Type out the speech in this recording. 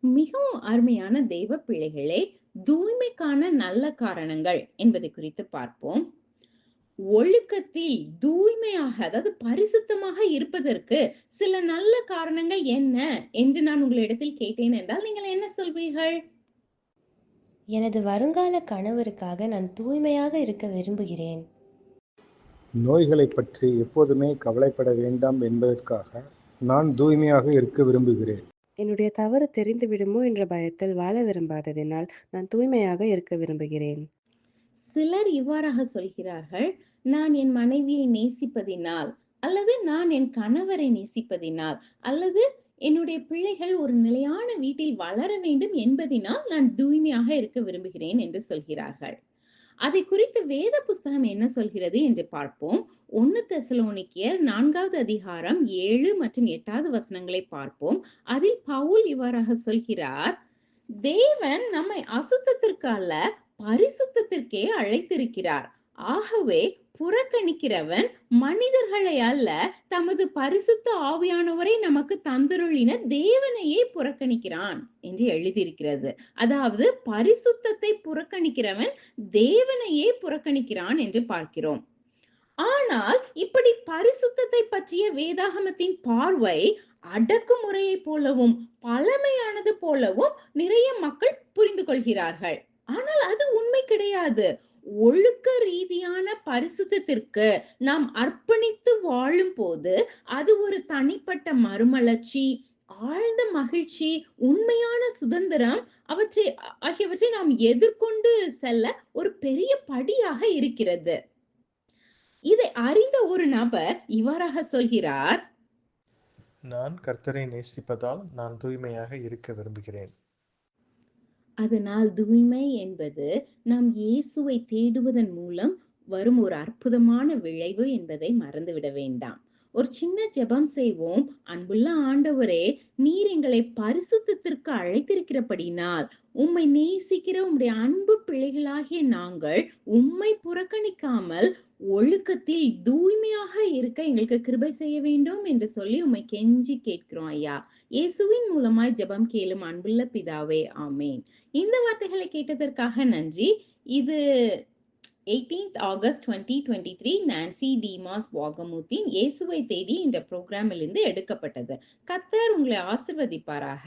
மிகவும் அருமையான தெய்வ பிள்ளைகளே தூய்மைக்கான நல்ல காரணங்கள் என்பது குறித்து பார்ப்போம். ஒழுக்கத்தில் தூய்மையாக அதாவது பரிசுத்தமாக இருப்பதற்கு சில நல்ல காரணங்கள் என்ன என்று நான் உங்களிடத்தில் கேட்டேன் என்றால் நீங்கள் என்ன சொல்வீர்கள்? எனது வருங்கால கணவருக்காக நான் தூய்மையாக இருக்க விரும்புகிறேன். நோய்களைப் பற்றி எப்போதுமே கவலைப்பட வேண்டாம் என்பதற்காக நான் தூய்மையாக இருக்க விரும்புகிறேன். என்னுடைய தவறு தெரிந்துவிடுமோ என்ற பயத்தில் வாழ விரும்பாததினால் நான் தூய்மையாக இருக்க விரும்புகிறேன். சிலர் இவ்வாறாக சொல்கிறார்கள் நான் என் மனைவியை நேசிப்பதினால் அல்லது நான் என் கணவரை நேசிப்பதினால் அல்லது என்னுடைய பிள்ளைகள் ஒரு நிலையான வீட்டில் வளர வேண்டும் என்பதினால் நான் தூய்மையாக இருக்க விரும்புகிறேன் என்று சொல்கிறார்கள். அதை குறித்து வேத புஸ்தகம் என்ன சொல்கிறது என்று பார்ப்போம். ஒன்னு தெசலோனிக்கியர் நான்காவது அதிகாரம் ஏழு மற்றும் எட்டாவது வசனங்களை பார்ப்போம். அதில் பவுல் இவ்வாறாக சொல்கிறார் தேவன் நம்மை அசுத்தத்திற்கு அல்ல பரிசுத்தத்திற்கே அழைத்திருக்கிறார். ஆகவே புறக்கணிக்கிறவன் மனிதர்களை அல்ல தமது பரிசுத்த ஆவியானவரை நமக்கு தந்தருளின தேவனையே புறக்கணிக்கிறான் என்று எழுதியிருக்கிறது. அதாவது பரிசுத்தத்தை புறக்கணிக்கிறவன் தேவனையே புறக்கணிக்கிறான் என்று பார்க்கிறோம். ஆனால் இப்படி பரிசுத்தத்தை பற்றிய வேதாகமத்தின் பார்வை அடக்குமுறையை போலவும் பழமையானது போலவும் நிறைய மக்கள் புரிந்து கொள்கிறார்கள். ஆனால் அது உண்மை கிடையாது. ஒழுக்க ரீதியான பரிசுத்தத்திற்கு நாம் அர்ப்பணித்து வாழும் போது அது ஒரு தனிப்பட்ட மறுமலர்ச்சி ஆழ்ந்த மகிழ்ச்சி உண்மையான சுதந்திரம் அவற்றை ஆகியவற்றை நாம் எதிர்கொண்டு செல்ல ஒரு பெரிய படியாக இருக்கிறது. இதை அறிந்த ஒரு நபர் இவ்வாறாக சொல்கிறார். நான் கர்த்தரை நேசிப்பதால் நான் தூய்மையாக இருக்க விரும்புகிறேன். அதனால் தூய்மை என்பது நாம் இயேசுவை தேடுவதன் மூலம் வரும் ஒரு அற்புதமான விளைவு என்பதை மறந்துவிட வேண்டாம். ஒரு சின்ன ஜெபம் செய்வோம். அன்புள்ள ஆண்டவரே நீர் எங்களை பரிசுத்திற்கு அழைத்திருக்கிறபடினால் உம்மை நேசிக்கிற உம்முடைய அன்பு பிள்ளைகளாகிய நாங்கள் உம்மை புறக்கணிக்காமல் ஒழுக்கத்தில் தூய்மையாக இருக்க எங்களுக்கு கிருபை செய்ய வேண்டும் என்று சொல்லி உம்மை கெஞ்சி கேட்கிறோம் ஐயா. இயேசுவின் மூலமாய் ஜெபம் கேளும் அன்புள்ள பிதாவே ஆமேன். இந்த வார்த்தைகளை கேட்டதற்காக நன்றி. இது 18th August twenty twenty three Nancy டிமாஸ் வாகமுத்தின் இயேசுவை தேடி இந்த ப்ரோக்ராமிலிருந்து எடுக்கப்பட்டது. கத்தர் உங்களை ஆசிர்வதிப்பாராக.